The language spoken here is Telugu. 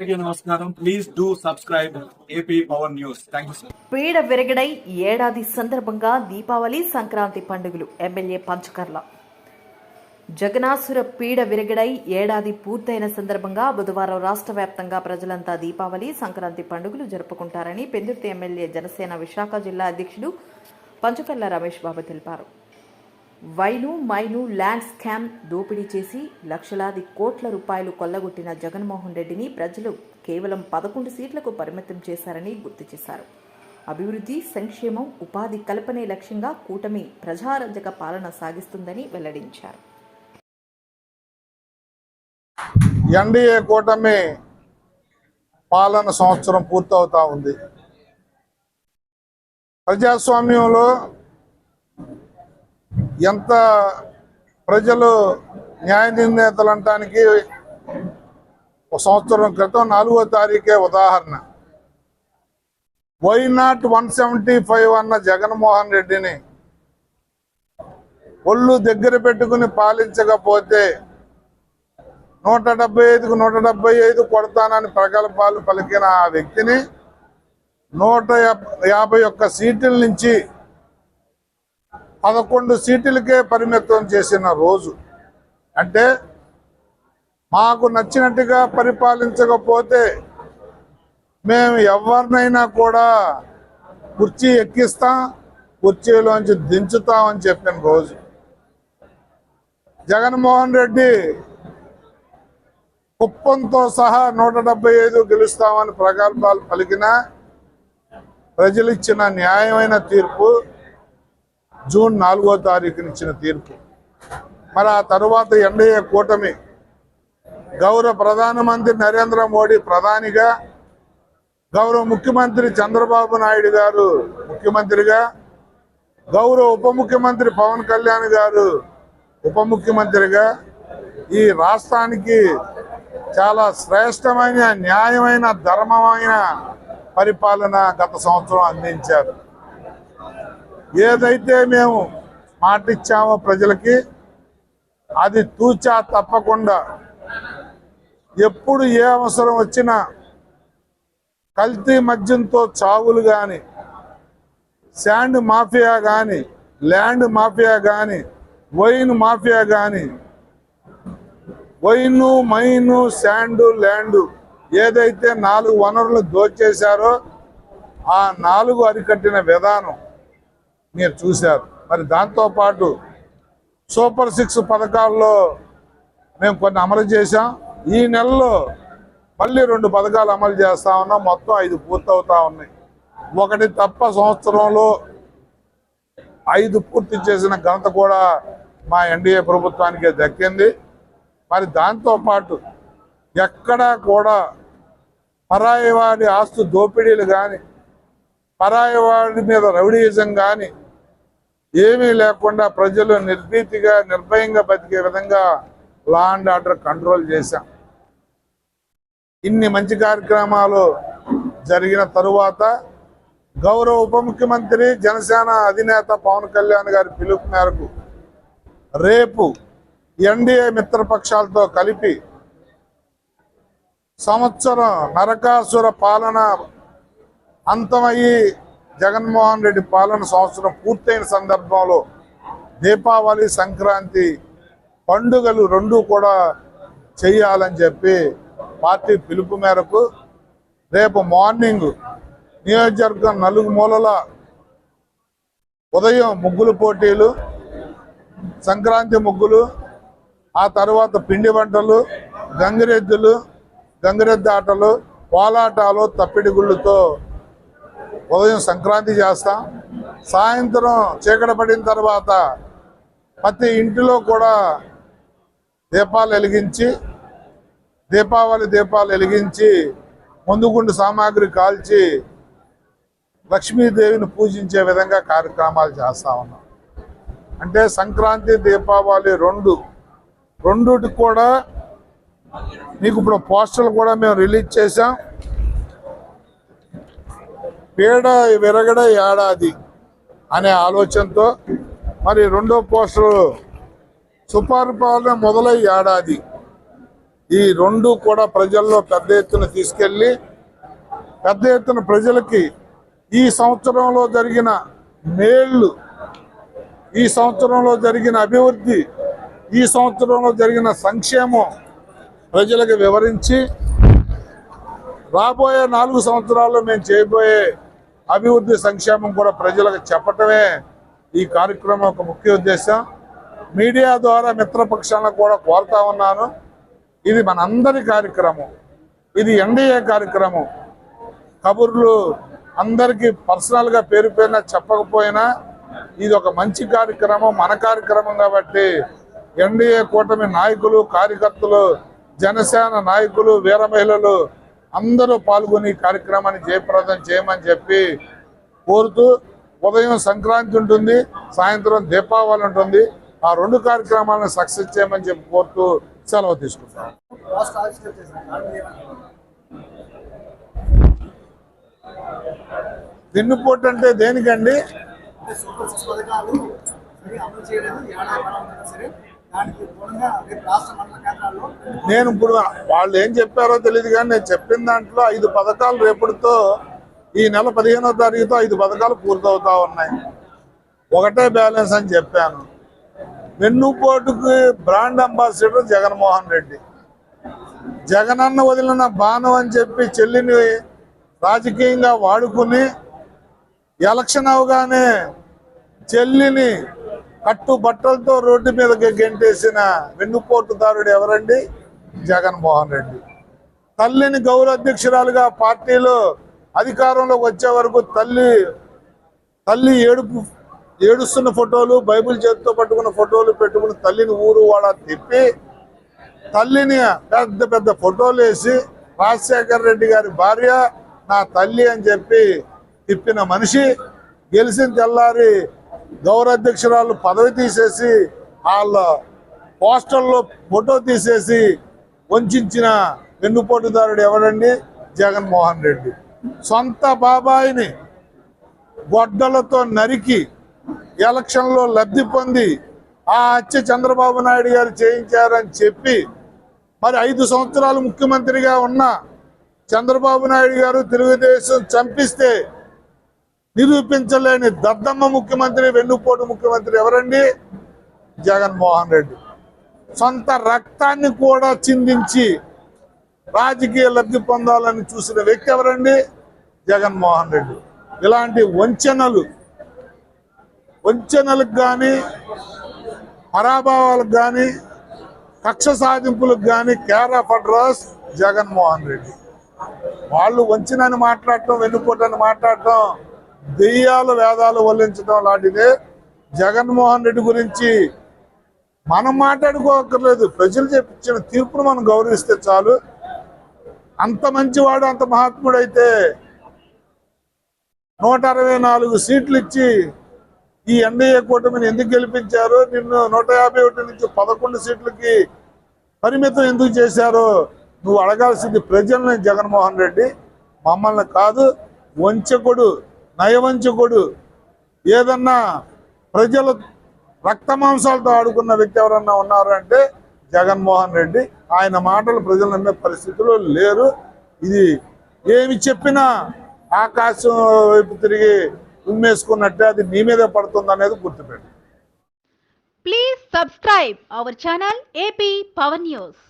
నమస్కారం. Please do subscribe AP power news thank you sir పీడ విరగడై ఏడాది సందర్భంగా దీపావళి సంక్రాంతి పండుగలు. ఎమ్మెల్యే పంచకర్ల. జగనాసుర పీడ విరగడై ఏడాది పూర్తయిన సందర్భంగా బుధవారం రాష్ట్ర వ్యాప్తంగా ప్రజలంతా దీపావళి సంక్రాంతి పండుగలు జరుపుకుంటారని పెందుర్తి ఎమ్మెల్యే జనసేన విశాఖ జిల్లా అధ్యక్షుడు పంచకర్ల రమేష్ బాబు తెలిపారు. వైను మైను ల్యాండ్ స్కామ్ దోపిడీ చేసి లక్షలాది కోట్ల రూపాయలు కొల్లగొట్టిన జగన్మోహన్ రెడ్డిని ప్రజలు కేవలం పదకొండు సీట్లకు పరిమితం చేశారని గుర్తు చేశారు. అభివృద్ధి సంక్షేమం ఉపాధి కల్పనే లక్ష్యంగా కూటమి ప్రజారంజక పాలన సాగిస్తుందని వెల్లడించారు. ఎన్డీఏ కూటమి పాలన సంవత్సరం పూర్తవుతా ఉంది. ప్రజాస్వామ్యంలో ఎంత ప్రజలు న్యాయ నిర్ణేతలు అనటానికి ఒక సంవత్సరం క్రితం నాలుగో తారీఖే ఉదాహరణ. Why not one seventy five అన్న జగన్మోహన్ రెడ్డిని ఒళ్ళు దగ్గర పెట్టుకుని పాలించకపోతే నూట డెబ్బై ఐదుకు నూట డెబ్బై ఐదు కొడతానని ప్రగల్భాలు పలికిన ఆ వ్యక్తిని నూట యాభై ఒక్క సీట్ల నుంచి పదకొండు సీట్లకే పరిమితం చేసిన రోజు. అంటే మాకు నచ్చినట్టుగా పరిపాలించకపోతే మేము ఎవరినైనా కూడా కుర్చీ ఎక్కిస్తాం కుర్చీలోంచి దించుతామని చెప్పిన రోజు. జగన్మోహన్ రెడ్డి కుప్పంతో సహా నూట డెబ్బై ఐదు గెలుస్తామని ప్రగల్భాలు పలికిన ప్రజలు ఇచ్చిన న్యాయమైన తీర్పు జూన్ నాలుగో తారీఖున ఇచ్చిన తీర్పు. మరి ఆ తరువాత ఎన్డీఏ కూటమి గౌరవ ప్రధానమంత్రి నరేంద్ర మోడీ ప్రధానిగా గౌరవ ముఖ్యమంత్రి చంద్రబాబు నాయుడు గారు ముఖ్యమంత్రిగా గౌరవ ఉప ముఖ్యమంత్రి పవన్ కళ్యాణ్ గారు ఉప ముఖ్యమంత్రిగా ఈ రాష్ట్రానికి చాలా శ్రేష్టమైన న్యాయమైన ధర్మమైన పరిపాలన గత సంవత్సరం అందించారు. ఏదైతే మేము మాటిచ్చామో ప్రజలకి అది తూచా తప్పకుండా ఎప్పుడు ఏ అవసరం వచ్చినా కల్తీ మద్యంతో చావులు కానీ శాండ్ మాఫియా కానీ ల్యాండ్ మాఫియా కానీ వైన్ మాఫియా కానీ వైను మైను శాండ్ ల్యాండ్ ఏదైతే నాలుగు వనరులు దోచేశారో ఆ నాలుగు అరికట్టిన విధానం మీరు చూశారు. మరి దాంతోపాటు సూపర్ సిక్స్ పథకాల్లో మేము కొన్ని అమలు చేశాం. ఈ నెలలో మళ్ళీ రెండు పథకాలు అమలు చేస్తా ఉన్నాం. మొత్తం ఐదు పూర్తవుతా ఉన్నాయి. ఒకటి తప్ప సంవత్సరంలో ఐదు పూర్తి చేసిన ఘనత కూడా మా ఎన్డీఏ ప్రభుత్వానికే దక్కింది. మరి దాంతోపాటు ఎక్కడా కూడా పరాయి వాడి ఆస్తు దోపిడీలు కానీ పరాయి వాడి మీద రౌడీయిజం కానీ ఏమీ లేకుండా ప్రజలు నిర్భీతిగా నిర్భయంగా బతికే విధంగా లా అండ్ ఆర్డర్ కంట్రోల్ చేశాం. ఇన్ని మంచి కార్యక్రమాలు జరిగిన తరువాత గౌరవ ఉప ముఖ్యమంత్రి జనసేన అధినేత పవన్ కళ్యాణ్ గారి పిలుపు మేరకు రేపు ఎన్డీఏ మిత్రపక్షాలతో కలిపి సంవత్సరం నరకాసుర పాలన అంతమయ్యి జగన్మోహన్ రెడ్డి పాలన సంవత్సరం పూర్తయిన సందర్భంలో దీపావళి సంక్రాంతి పండుగలు రెండు కూడా చేయాలని చెప్పి పార్టీ పిలుపు మేరకు రేపు మార్నింగ్ నియోజకవర్గం నలుగు మూలల ఉదయం ముగ్గులు పోటీలు సంక్రాంతి ముగ్గులు ఆ తర్వాత పిండి వంటలు గంగిరెద్దులు గంగిరెద్దు ఆటలు కోలాటాలు తప్పిడి గుళ్ళుతో ఉదయం సంక్రాంతి చేస్తాం. సాయంత్రం చీకట పడిన తర్వాత ప్రతి ఇంటిలో కూడా దీపాలు వెలిగించి దీపావళి దీపాలు వెలిగించి ముందుగుండు సామాగ్రి కాల్చి లక్ష్మీదేవిని పూజించే విధంగా కార్యక్రమాలు చేస్తా ఉన్నాం. అంటే సంక్రాంతి దీపావళి రెండు రెండుకి కూడా మీకు ఇప్పుడు పోస్టర్లు కూడా మేము రిలీజ్ చేసాం పీడ విరగడ ఏడాది అనే ఆలోచనతో మరి రెండో పోస్టర్ సుపరిపాలన మొదలై ఏడాది ఈ రెండు కూడా ప్రజల్లో పెద్ద ఎత్తున తీసుకెళ్ళి పెద్ద ఎత్తున ప్రజలకి ఈ సంవత్సరంలో జరిగిన మేళ్ళు ఈ సంవత్సరంలో జరిగిన అభివృద్ధి ఈ సంవత్సరంలో జరిగిన సంక్షేమం ప్రజలకు వివరించి రాబోయే నాలుగు సంవత్సరాల్లో మేము చేయబోయే అభివృద్ధి సంక్షేమం కూడా ప్రజలకు చెప్పటమే ఈ కార్యక్రమం ఒక ముఖ్య ఉద్దేశం. మీడియా ద్వారా మిత్రపక్షాలను కూడా కోరుతా ఉన్నాను. ఇది మనందరి కార్యక్రమం. ఇది ఎన్డీఏ కార్యక్రమం. కబుర్లు అందరికీ పర్సనల్గా పేరు పేరున చెప్పకపోయినా ఇది ఒక మంచి కార్యక్రమం మన కార్యక్రమం కాబట్టి ఎన్డీఏ కూటమి నాయకులు కార్యకర్తలు జనసేన నాయకులు వీర మహిళలు అందరూ పాల్గొని కార్యక్రమాన్ని జయప్రదం చేయమని చెప్పి కోరుతూ ఉదయం సంక్రాంతి ఉంటుంది సాయంత్రం దీపావళి ఉంటుంది. ఆ రెండు కార్యక్రమాలను సక్సెస్ చేయమని చెప్పి కోరుతూ సెలవు తీసుకుంటాం తిన్నుపోటు అంటే దేనికండి? సూపర్ సిక్స్ పథకాలు అమలు చేయలేదు. ఏడాది సరే. నేను ఇప్పుడు వాళ్ళు ఏం చెప్పారో తెలియదు కానీ నేను చెప్పిన దాంట్లో ఐదు పథకాలు రేపటితో ఈ నెల పదిహేనో తారీఖుతో ఐదు పథకాలు పూర్తవుతా ఉన్నాయి. ఒకటే బ్యాలెన్స్ అని చెప్పాను. వెన్నుపోటుకి బ్రాండ్ అంబాసిడర్ జగన్మోహన్ రెడ్డి. జగనన్న వదిలిన బాణం అని చెప్పి చెల్లిని రాజకీయంగా వాడుకుని ఎలక్షన్ అవగానే చెల్లిని కట్టు బట్టలతో రోడ్డు మీదకి గెంటేసిన వెన్నుపోటుదారుడు ఎవరండి? జగన్మోహన్ రెడ్డి. తల్లిని గౌరవ అధ్యక్షురాలుగా పార్టీలో అధికారంలోకి వచ్చే వరకు తల్లి తల్లి ఏడుపు ఏడుస్తున్న ఫోటోలు బైబిల్ చేతితో పట్టుకున్న ఫోటోలు పెట్టుకుని తల్లిని ఊరు వాడ తిప్పి తల్లిని పెద్ద పెద్ద ఫోటోలు వేసి రాజశేఖర రెడ్డి గారి భార్య నా తల్లి అని చెప్పి తిప్పిన మనిషి గెలిచిన తెల్లారి గౌరవాధ్యక్షురాలు పదవి తీసేసి వాళ్ళ పోస్టర్లో ఫోటో తీసేసి వంచిన వెన్నుపోటుదారుడు ఎవరండి? జగన్మోహన్ రెడ్డి. సొంత బాబాయిని గొడ్డలతో నరికి ఎలక్షన్లో లబ్ధి పొంది ఆ హత్య చంద్రబాబు నాయుడు గారు చేయించారని చెప్పి మరి ఐదు సంవత్సరాలు ముఖ్యమంత్రిగా ఉన్న చంద్రబాబు నాయుడు గారు తెలుగుదేశం చంపిస్తే నిరూపించలేని దద్దమ్మ ముఖ్యమంత్రి వెన్నుపోటు ముఖ్యమంత్రి ఎవరండి? జగన్మోహన్ రెడ్డి. సొంత రక్తాన్ని కూడా చిందించి రాజకీయ లబ్ధి పొందాలని చూసిన వ్యక్తి ఎవరండి? జగన్మోహన్ రెడ్డి. ఇలాంటి వంచనలు వంచనలకు కానీ పరాభావాలకు కానీ కక్ష సాధింపులకు కానీ care of address Jaganmohan Reddy. వాళ్ళు వంచినని మాట్లాడటం వెన్నుపోటని మాట్లాడటం దెయ్యాలు వేదాలు వల్లించడం లాంటిదే. జగన్మోహన్ రెడ్డి గురించి మనం మాట్లాడుకోకర్లేదు ప్రజలు చెప్పిన తీర్పును మనం గౌరవిస్తే చాలు. అంత మంచివాడు అంత మహాత్ముడైతే నూట అరవై నాలుగు సీట్లు ఇచ్చి ఈ ఎన్డీఏ కూటమిని ఎందుకు గెలిపించారు? నిన్ను నూట యాభై ఒకటి నుంచి పదకొండు సీట్లకి పరిమితం ఎందుకు చేశారో? నువ్వు అడగాల్సింది ప్రజల్ని జగన్మోహన్ రెడ్డి. మమ్మల్ని కాదు వంచకుడు నయవంచకుడు. ఏదన్నా ప్రజల రక్తమాంసాలతో ఆడుకున్న వ్యక్తి ఎవరన్నా ఉన్నారు అంటే జగన్మోహన్ రెడ్డి. ఆయన మాటలు ప్రజలు నమ్మే పరిస్థితిలో లేరు. ఇది ఏమి చెప్పినా ఆకాశం వైపు తిరిగి ఉమ్మేసుకున్నట్టే అది నీ మీదే పడుతుంది అనేది గుర్తుపెట్టి. Please subscribe our channel AP power news